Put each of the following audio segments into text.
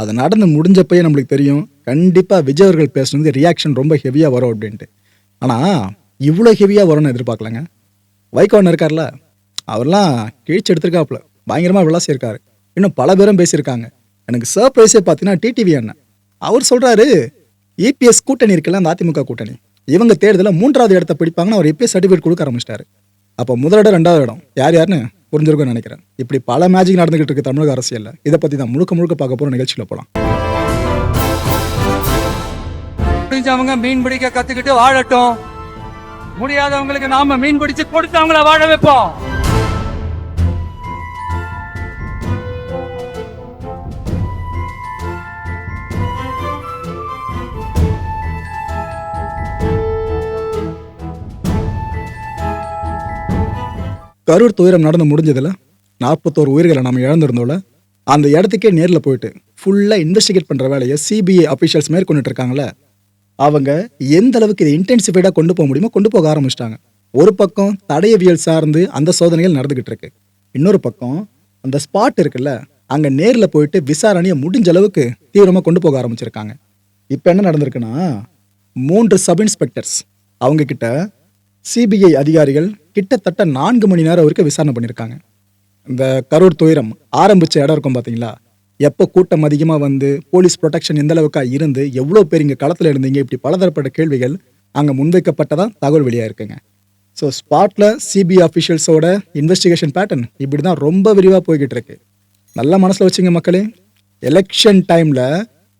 அது நடந்து முடிஞ்சப்பயே நம்மளுக்கு தெரியும். கண்டிப்பாக விஜய் அவர்கள் பேசுனது ரியாக்ஷன் ரொம்ப ஹெவியாக வரும் அப்படின்ட்டு. ஆனால் இவ்வளோ ஹெவியாக வரும்னு எதிர்பார்க்கலங்க. வைகோ அண்ணன் இருக்கார்ல அவர்லாம் கிழிச்சு எடுத்திருக்காப்புல. பயங்கரமாக விளாசியிருக்காரு இன்னும் பல பேரும் பேசியிருக்காங்க. எனக்கு சர்ப்ரைஸே பார்த்தீங்கன்னா டிடிவி அண்ணன் அவர் சொல்கிறாரு இபிஎஸ் கூட்டணி இருக்குல்ல அந்த அதிமுக கூட்டணி. இவங்க தேர்தலில் மூன்றாவது இடத்த பிடிப்பாங்கன்னு அவர் இபிஎஸ் சர்டிஃபிகேட் கொடுக்க ஆரம்பிச்சிட்டாரு. அப்போ முதலிடம் ரெண்டாவது இடம். யார் யாருன்னு புரிஞ்சிருக்கும்னு நினைக்கிறேன். இப்படி பல மேஜிக் நடந்துகிட்டு இருக்கு தமிழக அரசியல்ல. இதை பத்தி தான் முழுக்க முழுக்க பார்க்க போற நிகழ்ச்சியில போலாம். முடிஞ்சவங்க மீன் பிடிக்க கத்துக்கிட்டு வாழட்டும். முடியாதவங்களுக்கு நாம மீன் பிடிச்சு கொடுத்து அவங்கள வாழ வைப்போம். கரூர் துயரம் நடந்து முடிஞ்சதில் நாற்பத்தோரு உயிர்களை நம்ம இழந்திருந்தோம்ல அந்த இடத்துக்கே நேரில் போயிட்டு ஃபுல்லாக இன்வெஸ்டிகேட் பண்ணுற வேலையை சிபிஐ அஃபிஷியல்ஸ் மேற்கொண்டுட்டு இருக்காங்களே அவங்க எந்த அளவுக்கு இதை இன்டென்சிஃபைடாக கொண்டு போக முடியுமோ கொண்டு போக ஆரம்பிச்சிட்டாங்க. ஒரு பக்கம் தடையவியல் சார்ந்து அந்த சோதனைகள் நடந்துகிட்டு இருக்கு இன்னொரு பக்கம் அந்த ஸ்பாட் இருக்குல்ல அங்கே நேரில் போயிட்டு விசாரணையை முடிஞ்ச அளவுக்கு தீவிரமாக கொண்டு போக ஆரம்பிச்சிருக்காங்க. இப்போ என்ன நடந்திருக்குன்னா மூன்று சப் இன்ஸ்பெக்டர்ஸ் அவங்கக்கிட்ட சிபிஐ அதிகாரிகள் கிட்டத்தட்ட நான்கு மணி நேரம் வரைக்கும் விசாரணை பண்ணியிருக்காங்க. இந்த கரூர் துயரம் ஆரம்பிச்ச இடம் இருக்கும் பார்த்தீங்களா எப்போ கூட்டம் அதிகமாக வந்து போலீஸ் ப்ரொடெக்ஷன் எந்த அளவுக்கா இருந்து எவ்வளோ பேர் இங்கே களத்தில் இருந்தீங்க இப்படி பலதரப்பட்ட கேள்விகள் அங்கே முன்வைக்கப்பட்டதான் தகவல் வெளியாக இருக்குங்க. ஸோ ஸ்பாட்டில் சிபிஐ அஃபிஷியல்ஸோட இன்வெஸ்டிகேஷன் பேட்டர்ன் இப்படி தான் ரொம்ப விரிவாக போய்கிட்டு இருக்கு. நல்ல மனசில் வச்சுங்க மக்களே. எலெக்ஷன் டைமில்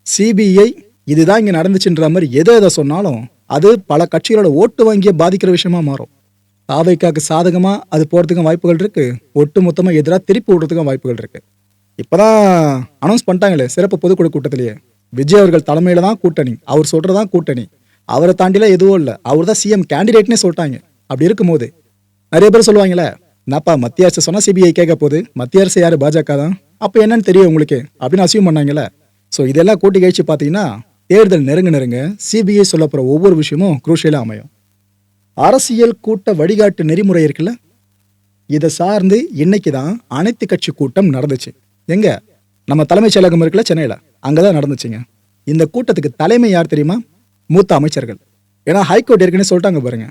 சிபிஐ இதுதான் இங்கே நடந்துச்சுன்ற மாதிரி எதை எதை சொன்னாலும் அது பல கட்சிகளோட ஓட்டு வங்கியை பாதிக்கிற விஷயமா மாறும். தாவைக்காக்கு சாதகமாக அது போகிறதுக்கும் வாய்ப்புகள் இருக்குது ஒட்டு மொத்தமாக எதிராக திருப்பி விடுறதுக்கும் வாய்ப்புகள் இருக்குது இப்போ தான் அனௌன்ஸ் பண்ணிட்டாங்களே சிறப்பு பொதுக்குழு கூட்டத்திலேயே. விஜய் அவர்கள் தலைமையில் தான் கூட்டணி. அவர் சொல்கிறதான் கூட்டணி. அவரை தாண்டிலாம் எதுவும் இல்லை. அவர் தான் சிஎம் கேண்டிடேட்னே சொல்லிட்டாங்க. அப்படி இருக்கும்போது நிறைய பேர் சொல்லுவாங்களே என்னப்பா மத்திய அரசு சொன்னால் சிபிஐ கேட்க போகுது. மத்திய அரசு யாரு? பாஜக தான்? அப்போ என்னன்னு தெரியும் உங்களுக்கு. அப்படின்னு அசியூம் பண்ணாங்கல்ல. ஸோ இதெல்லாம் கூட்டி கழிச்சு பார்த்தீங்கன்னா தேர்தல் நெருங்க நெருங்க சிபிஐ சொல்ல போகிற ஒவ்வொரு விஷயமும் குரூஷியலாக அமையும். அரசியல் கூட்ட வழிகாட்டு நெறிமுறை இருக்குல்ல? இதை சார்ந்து இன்னைக்கு தான் அனைத்து கட்சி கூட்டம் நடந்துச்சு. எங்க? நம்ம தலைமைச் செயலகம் இருக்குல்ல சென்னையில். அங்கே தான் நடந்துச்சுங்க. இந்த கூட்டத்துக்கு தலைமை யார் தெரியுமா? மூத்த அமைச்சர்கள். ஏன்னா ஹைகோர்ட் ஏற்கனவே சொல்லிட்டாங்க பாருங்க.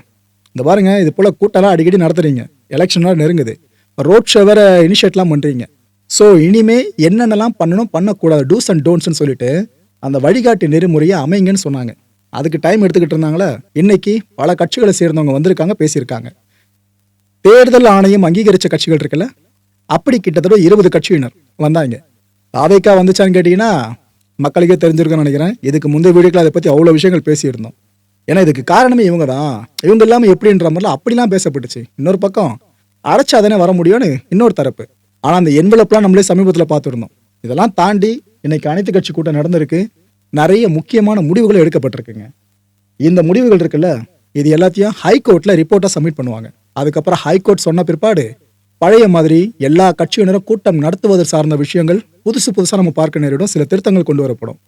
இந்த பாருங்க இது போல கூட்டம்லாம் அடிக்கடி நடத்துறீங்க. எலெக்ஷன்லாம் நெருங்குது. ரோட் ஷோ வேற இனிஷியேட்லாம் பண்றீங்க. ஸோ இனிமே என்னென்னலாம் பண்ணணும் பண்ணக்கூடாது டூஸ் அண்ட் டோன்ஸ்னு சொல்லிட்டு அந்த வழிகாட்டு நெறிமுறையை அமைங்கன்னு சொன்னாங்க. அதுக்கு டைம் எடுத்துக்கிட்டு இருந்தாங்களே இன்னைக்கு பல கட்சிகளை சேர்ந்தவங்க வந்திருக்காங்க பேசியிருக்காங்க. தேர்தல் ஆணையம் அங்கீகரித்த கட்சிகள் இருக்குல்ல அப்படி கிட்டத்தட்ட இருபது கட்சியினர் வந்தாங்க. தாவைக்கா வந்துச்சான்னு கேட்டிங்கன்னா மக்களுக்கே தெரிஞ்சிருக்கும்னு நினைக்கிறேன். இதுக்கு முந்தைய வீடியோக்கள் அதை பற்றி அவ்வளோ விஷயங்கள் பேசியிருந்தோம். ஏன்னா இதுக்கு காரணமே இவங்க தான் இவங்க இல்லாமல் எப்படின்ற மாதிரிலாம் அப்படிலாம் பேசப்பட்டுச்சு. இன்னொரு பக்கம் அடைச்சாதானே வர முடியும்னு இன்னொரு தரப்பு. ஆனால் அந்த என்வெலப்லாம் நம்மளே சமீபத்தில் பார்த்துருந்தோம். இதெல்லாம் தாண்டி இன்னைக்கு அனைத்து கட்சி கூட்டம் நடந்திருக்கு. நிறைய முக்கியமான முடிவுகள் எடுக்கப்பட்டிருக்குங்க. இந்த முடிவுகள் இருக்குல்ல இது எல்லாத்தையும் ஹைகோர்ட்டில் ரிப்போர்ட்டாக சப்மிட் பண்ணுவாங்க. அதுக்கப்புறம் ஹைகோர்ட் சொன்ன பிற்பாடு பழைய மாதிரி எல்லா கட்சியினரும் கூட்டம் நடத்துவது சார்ந்த விஷயங்கள் புதுசு புதுசாக நம்ம பார்க்க நேரிடும். சில திருத்தங்கள் கொண்டு வரப்படும்.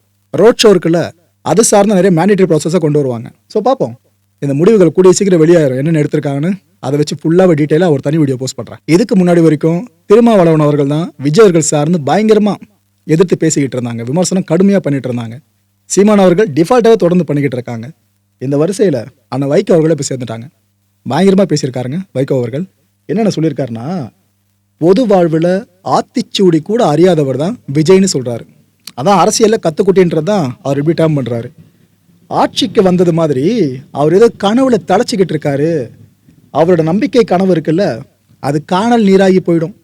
ரோட் ஷோ இருக்குல்ல அது சார்ந்த நிறைய மேண்டேட்டரி ப்ராசஸை கொண்டு வருவாங்க. ஸோ பார்ப்போம். இந்த முடிவுகள் கூடிய சீக்கிரம் வெளியாயிரும். என்னென்ன எடுத்திருக்காங்கன்னு அதை வச்சு ஃபுல்லாக டீட்டெயிலாக ஒரு தனி வீடியோ போஸ்ட் பண்ணுறேன் இதுக்கு முன்னாடி வரைக்கும் திருமாவளவன் அவர்கள் தான் விஜய் அவர்கள் சார்ந்து பயங்கரமாக எதிர்த்து பேசிக்கிட்டு இருந்தாங்க. விமர்சனம் கடுமையாக பண்ணிட்டு இருந்தாங்க. சீமான் அவர்கள் டிஃபால்ட்டாக தொடர்ந்து பண்ணிக்கிட்டு இருக்காங்க. இந்த வரிசையில் அண்ணன் வைகோ அவர்களே போய் சேர்ந்துட்டாங்க. பயங்கரமாக பேசியிருக்காருங்க வைகோ அவர்கள். என்னென்ன சொல்லியிருக்காருன்னா பொது வாழ்வில் ஆத்திச்சூடி கூட அறியாதவர் தான் விஜய்னு சொல்கிறாரு அதான் அரசியலில் கற்றுக்குட்டின்றது தான் அவர் இப்படி டேம் பண்ணுறாரு ஆட்சிக்கு வந்தது மாதிரி அவர் ஏதோ கனவுல தழைச்சிக்கிட்டு இருக்காரு. அவரோட நம்பிக்கை கனவு இருக்குல்ல அது காணல் நீராகி போயிடும்.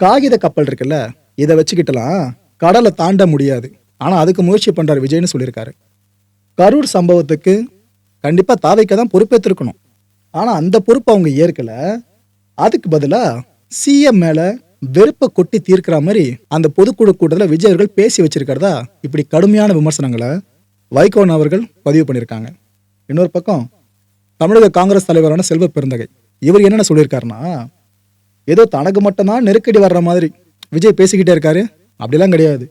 காகித கப்பல் இருக்குல்ல இதை வச்சுக்கிட்டலாம் கடலை தாண்ட முடியாது. ஆனால் அதுக்கு முயற்சி பண்ணுறாரு விஜய்னு சொல்லியிருக்காரு. கரூர் சம்பவத்துக்கு கண்டிப்பாக தாவைக்க தான் பொறுப்பேற்றிருக்கணும் ஆனால் அந்த பொறுப்பை அவங்க ஏற்கல. அதுக்கு பதிலாக சிஎம் மேலே வெறுப்பை கொட்டி தீர்க்கிற மாதிரி அந்த பொதுக்குழு கூட்டத்தில் விஜய் அவர்கள் பேசி வச்சிருக்கிறதா இப்படி கடுமையான விமர்சனங்களை வைகோன் அவர்கள் பதிவு பண்ணியிருக்காங்க. இன்னொரு பக்கம் தமிழக காங்கிரஸ் தலைவரான செல்வ பெருந்தகை இவர் என்னென்ன சொல்லியிருக்காருன்னா ஏதோ தனக்கு மட்டும்தான் நெருக்கடி வர்ற மாதிரி விஜய் பேசிக்கிட்டே இருக்காரு. அப்படிலாம் கிடையாது.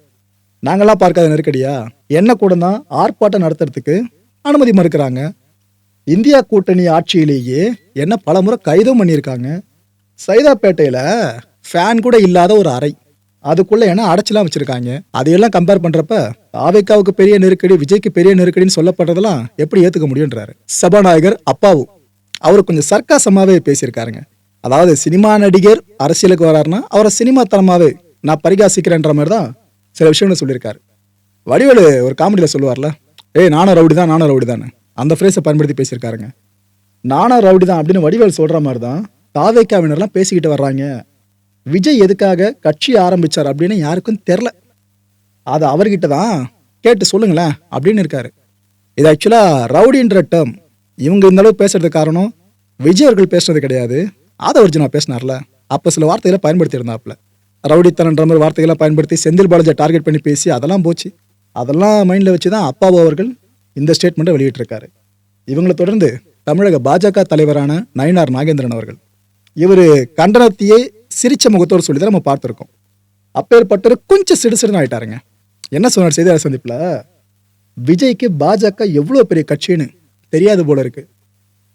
நாங்களாம் பார்க்காத நெருக்கடியா? என்ன கூட தான் ஆர்ப்பாட்டம் நடத்துறதுக்கு அனுமதி மறுக்கிறாங்க. இந்தியா கூட்டணி ஆட்சியிலேயே என்ன பலமுறை கைதும் பண்ணியிருக்காங்க. சைதாப்பேட்டையில் ஃபேன் கூட இல்லாத ஒரு அறை. அதுக்குள்ளே என்ன அடைச்சலாம் வச்சுருக்காங்க. அதையெல்லாம் கம்பேர் பண்ணுறப்ப ஆவேக்காவுக்கு பெரிய நெருக்கடி விஜய்க்கு பெரிய நெருக்கடின்னு சொல்லப்படுறதெல்லாம் எப்படி ஏற்றுக்க முடியுன்றாரு சபாநாயகர் அப்பாவு. அவர் கொஞ்சம் சர்க்காசமாகவே பேசியிருக்காருங்க. அதாவது சினிமா நடிகர் அரசியலுக்கு வராருன்னா அவரை சினிமா நான் பரிகாசிக்கிறேன்ற மாதிரி தான் சில விஷயங்களை சொல்லியிருக்காரு. வடிவேலு ஒரு காமெடியில் சொல்லுவார்ல ஏய் நானும் ரவுடி தான் நானும் ரவுடி தானே அந்த ஃப்ரேஸை பயன்படுத்தி பேசியிருக்காருங்க. நானும் ரவுடி தான் அப்படின்னு வடிவேல் சொல்கிற மாதிரி தான் தாவேக்காவினர்லாம் பேசிக்கிட்டு வர்றாங்க. விஜய் எதுக்காக கட்சி ஆரம்பிச்சார் அப்படின்னு யாருக்கும் தெரில அது அவர்கிட்ட தான் கேட்டு சொல்லுங்களேன் அப்படின்னு இருக்காரு. இது ஆக்சுவலாக ரவுடின்ற டேர்ம் இவங்க இந்த அளவுக்கு பேசுறதுக்கு காரணம் விஜய் அவர்கள் பேசுனது கிடையாது. ஆதவர்ஜுனா பேசினார்ல. அப்போ சில வார்த்தைகளை பயன்படுத்தி இருந்தாப்புல ரவுடித்தனன்ற மாதிரி வார்த்தைகளை பயன்படுத்தி செந்தில் பாலாஜியை டார்கெட் பண்ணி பேசி அதெல்லாம் போச்சு. அதெல்லாம் மைண்டில் வச்சு தான் அப்பாவு அவர்கள் இந்த ஸ்டேட்மெண்ட்டை வெளியிட்டிருக்காரு. இவங்களை தொடர்ந்து தமிழக பாஜக தலைவரான நயினார் நாகேந்திரன் அவர்கள். இவர் கண்டனத்தையே சிரிச்ச முகத்தோடு சொல்லி தான் நம்ம பார்த்துருக்கோம். அப்பேற்பட்டவர் கொஞ்சம் சிடுசிடுன்னு ஆயிட்டாருங்க. என்ன சொன்னார் செய்தியாளர் சந்திப்பில்? விஜய்க்கு பாஜக எவ்வளோ பெரிய கட்சின்னு தெரியாது போல இருக்கு.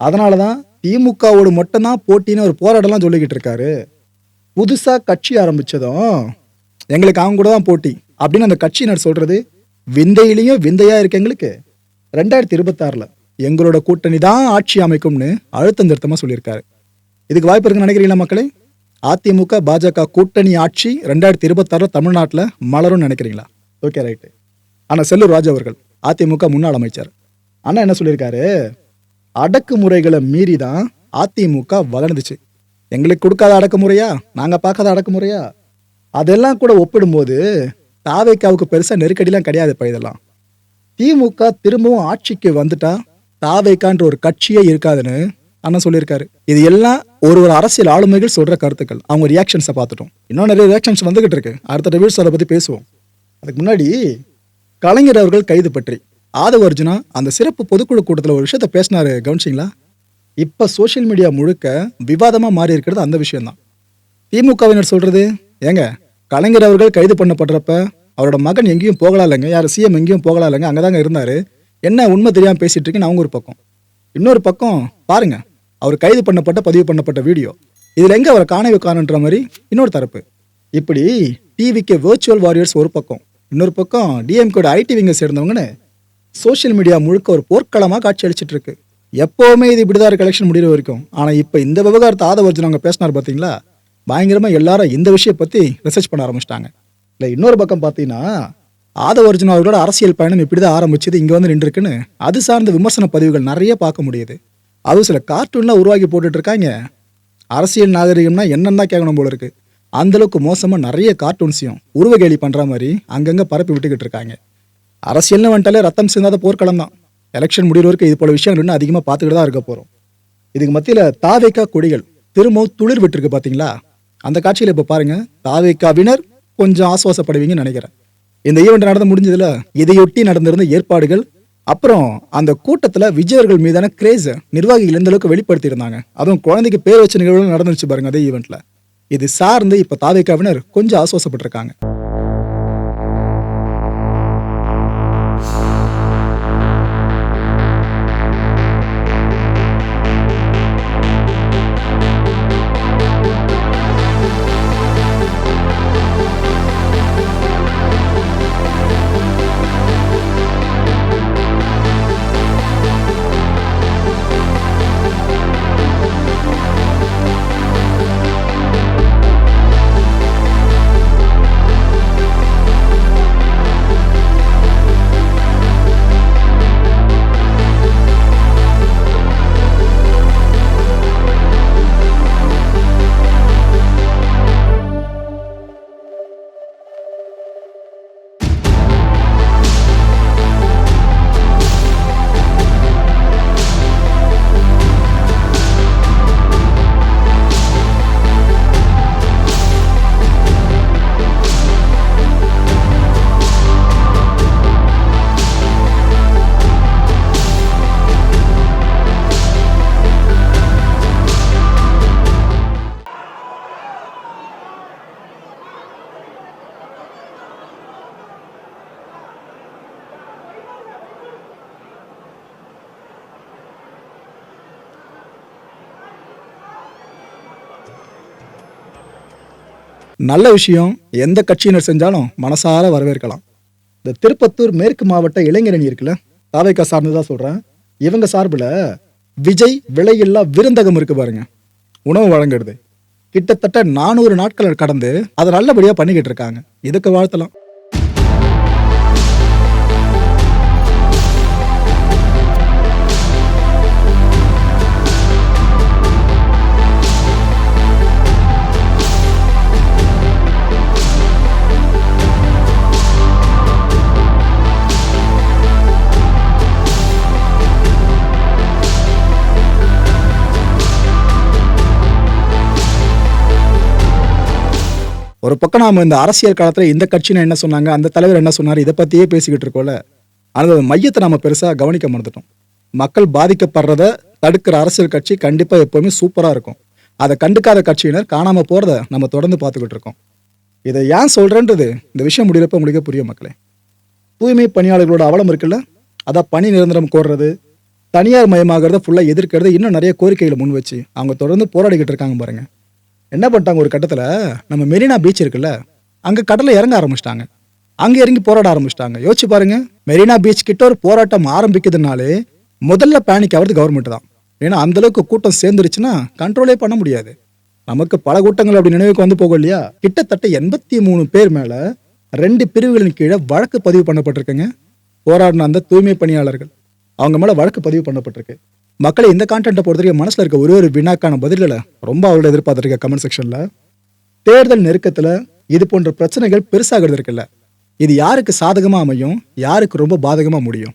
அதனால தான் திமுகவோடு மட்டும்தான் போட்டின்னு ஒரு போராட்டம்லாம் சொல்லிக்கிட்டு இருக்காரு. புதுசாக கட்சி ஆரம்பிச்சதும் எங்களுக்கு அவங்க கூட தான் போட்டி. அப்படின்னு அந்த கட்சியினர் சொல்றது விந்தையிலையும் விந்தையா இருக்கு எங்களுக்கு. ரெண்டாயிரத்தி இருபத்தாறில் எங்களோட கூட்டணி தான் ஆட்சி அமைக்கும்னு அழுத்தம் திருத்தமாக சொல்லியிருக்காரு. இதுக்கு வாய்ப்பு இருக்குன்னு நினைக்கிறீங்களா மக்களே? அதிமுக பாஜக கூட்டணி ஆட்சி ரெண்டாயிரத்தி இருபத்தாறில் தமிழ்நாட்டில் மலரும்னு நினைக்கிறீங்களா? Okay right. ஆனால் செல்லூர் ராஜா அவர்கள் அதிமுக முன்னாள் அமைச்சர். அண்ணா என்ன சொல்லியிருக்காரு? அடக்குமுறைகளை மீறி தான் அதிமுக வளர்ந்துச்சு. எங்களுக்கு கொடுக்காத அடக்குமுறையா? நாங்கள் பார்க்காத அடக்குமுறையா? அதெல்லாம் கூட ஒப்பிடும்போது தாவேக்காவுக்கு பெருசாக நெருக்கடிலாம் கிடையாதுப்பா இதெல்லாம். திமுக திரும்பவும் ஆட்சிக்கு வந்துட்டா தாவேக்கான்ற ஒரு கட்சியே இருக்காதுன்னு அண்ணன் சொல்லியிருக்காரு. இது எல்லாம் ஒரு ஒரு அரசியல் ஆளுமைகள் சொல்கிற கருத்துக்கள். அவங்க ரியாக்ஷன்ஸை பார்த்துட்டோம். இன்னும் நிறைய ரியாக்ஷன்ஸ் வந்துகிட்டு இருக்கு. அடுத்த ரிவ்யூஸ் அதை பற்றி பேசுவோம். அதுக்கு முன்னாடி கலைஞர் அவர்கள் கைது பற்றி. ஆதவ அர்ஜுனா அந்த சிறப்பு பொதுக்குழு கூட்டத்தில் ஒரு விஷயத்த பேசினாரு. கவனிச்சிங்களா? இப்போ சோஷியல் மீடியா முழுக்க விவாதமாக மாறி இருக்கிறது அந்த விஷயம்தான். திமுகவினர் சொல்கிறது ஏங்க கலைஞர் அவர்கள் கைது பண்ணப்படுறப்ப அவரோட மகன் எங்கேயும் போகலாம் இல்லைங்க யார் சிஎம் எங்கேயும் போகலாம் இல்லைங்க அங்கே தாங்க இருந்தார். என்ன உண்மை தெரியாமல் பேசிகிட்டு இருக்கேன்னு அவங்க ஒரு பக்கம். இன்னொரு பக்கம் பாருங்க அவர் கைது பண்ணப்பட்ட பதிவு பண்ணப்பட்ட வீடியோ. இதில் எங்கே அவரை காணவே காணுன்ற மாதிரி இன்னொரு தரப்பு. இப்படி டிவிக்கு வேர்ச்சுவல் வாரியர்ஸ் ஒரு பக்கம். இன்னொரு பக்கம் டிஎம்கேட ஐடி விங்க சேர்ந்தவங்கன்னு சோஷியல் மீடியா முழுக்க ஒரு போர்க்களமாக காட்சி அளிச்சிட்டு இருக்கு. எப்போவுமே இது இப்படிதான் கலெக்ஷன் முடிகிற வரைக்கும். ஆனால் இப்போ இந்த விவகாரத்தை ஆதவர்ஜன் அவங்க பேசினார் பார்த்தீங்களா பயங்கரமாக எல்லாரும் இந்த விஷயம் பற்றி ரிசர்ச் பண்ண ஆரம்பிச்சிட்டாங்க. இல்லை இன்னொரு பக்கம் பார்த்தீங்கன்னா ஆதவர்ஜுன் அவர்களோட அரசியல் பயணம் இப்படி தான் ஆரம்பிச்சது இங்கே வந்து நின்றுருக்குன்னு அது சார்ந்த விமர்சன பதிவுகள் நிறைய பார்க்க முடியுது. அதுவும் சில கார்ட்டூன்லாம் உருவாக்கி போட்டுட்ருக்காங்க அரசியல் நாகரிகம்னா என்னென்ன தான் கேட்கணும் போல இருக்கு. அந்தளவுக்கு மோசமாக நிறைய கார்ட்டூன்ஸையும் உருவகேலி பண்ணுற மாதிரி அங்கங்கே பரப்பி விட்டுக்கிட்டு இருக்காங்க. அரசியல்னு வந்துட்டாலே ரத்தம் சிந்தாத போர்க்களம் தான். எலெக்ஷன் முடிகிற வரைக்கும் இது போல விஷயங்கள் இன்னும் அதிகமாக பார்த்துக்கிட்டு தான் இருக்க போகிறோம் இதுக்கு மத்தியில் தாவேக்கா கொடிகள் திரும்பவும் துளிர் விட்டுருக்கு பார்த்தீங்களா அந்த காட்சியில் இப்போ பாருங்க தாவேக்காவினர் கொஞ்சம் ஆசுவாசப்படுவீங்கன்னு நினைக்கிறேன். இந்த ஈவெண்ட் நடந்து முடிஞ்சதில் இதையொட்டி நடந்திருந்த ஏற்பாடுகள் அப்புறம் அந்த கூட்டத்தில் விஜயர்கள் மீதான கிரேஸ் நிர்வாகிகள் எந்த அளவுக்கு வெளிப்படுத்தியிருந்தாங்க. அதுவும் குழந்தைக்கு பேர் வச்ச நிகழ்வுகள் நடந்துச்சு பாருங்க அதே ஈவெண்ட்டில் இது சார்ந்து இப்போ தாவேக்காவினர் கொஞ்சம் ஆசுவாசப்பட்டிருக்காங்க. நல்ல விஷயம் எந்த கட்சியினர் செஞ்சாலும் மனசார வரவேற்கலாம். இந்த திருப்பத்தூர் மேற்கு மாவட்ட இளைஞரணி இருக்குல்ல தாவைக்கா சார்ந்து தான் சொல்கிறேன் இவங்க சார்பில் விஜய் விலையில்லா விருந்தகம் இருக்கு பாருங்க. உணவு வழங்குறது. கிட்டத்தட்ட நானூறு நாட்கள் கடந்து அதை நல்லபடியாக பண்ணிக்கிட்டு இருக்காங்க. இதுக்கு வாழ்த்தலாம். ஒரு பக்கம் நாம் இந்த அரசியல் காலத்தில் இந்த கட்சின்னு என்ன சொன்னாங்க அந்த தலைவர் என்ன சொன்னார் இதை பற்றியே பேசிக்கிட்டு இருக்கோம்ல. ஆனால் அந்த மையத்தை நம்ம பெருசாக கவனிக்க மறந்துட்டோம். மக்கள் பாதிக்கப்படுறத தடுக்கிற அரசியல் கட்சி கண்டிப்பாக எப்போவுமே சூப்பராக இருக்கும். அதை கண்டுக்காத கட்சியினர் காணாமல் போகிறத நம்ம தொடர்ந்து பார்த்துக்கிட்டு இருக்கோம். இதை ஏன் சொல்கிறேன்றது இந்த விஷயம் முடிகிறப்ப உங்களுக்கு புரியும் மக்களே. தூய்மை பணியாளர்களோட அவலம் இருக்குல்ல அதான் பணி நிரந்தரம் கோர்றது தனியார் மயமாகிறத ஃபுல்லாக எதிர்க்கிறது இன்னும் நிறைய கோரிக்கைகளை முன் வச்சு அவங்க தொடர்ந்து போராடிக்கிட்டு இருக்காங்க பாருங்கள் என்ன பண்ணிட்டாங்க ஒரு கட்டத்தில்? நம்ம மெரினா பீச் இருக்குல்ல அங்கே கடலில் இறங்க ஆரம்பிச்சிட்டாங்க. அங்கே இறங்கி போராட ஆரம்பிச்சிட்டாங்க. யோசிச்சு பாருங்க மெரினா பீச் கிட்ட ஒரு போராட்டம் ஆரம்பிக்குதுனாலே முதல்ல பேனிக் ஆகிறது கவர்மெண்ட் தான். ஏன்னா அந்த அளவுக்கு கூட்டம் சேர்ந்துருச்சுன்னா கண்ட்ரோலே பண்ண முடியாது. நமக்கு பல கூட்டங்கள் அப்படி நினைவுக்கு வந்து போகும் இல்லையா? கிட்டத்தட்ட எண்பத்தி மூணு பேர் மேலே ரெண்டு பிரிவுகளின் கீழே வழக்கு பதிவு பண்ணப்பட்டிருக்குங்க. போராடின அந்த தூய்மை பணியாளர்கள். அவங்க மேலே வழக்கு பதிவு பண்ணப்பட்டிருக்கு. மக்களை இந்த கான்டென்ட்டை பொறுத்த வரைக்கும் மனசில் இருக்க ஒரே ஒரு வினாக்கான பதில்களை ரொம்ப அவளோட எதிர்பார்த்துருக்க கமெண்ட் செக்ஷனில் தேர்தல் நெருக்கத்தில் இது போன்ற பிரச்சனைகள் பெருசாகிறது இருக்குல்ல. இது யாருக்கு சாதகமாக அமையும் யாருக்கு ரொம்ப பாதகமாக முடியும்?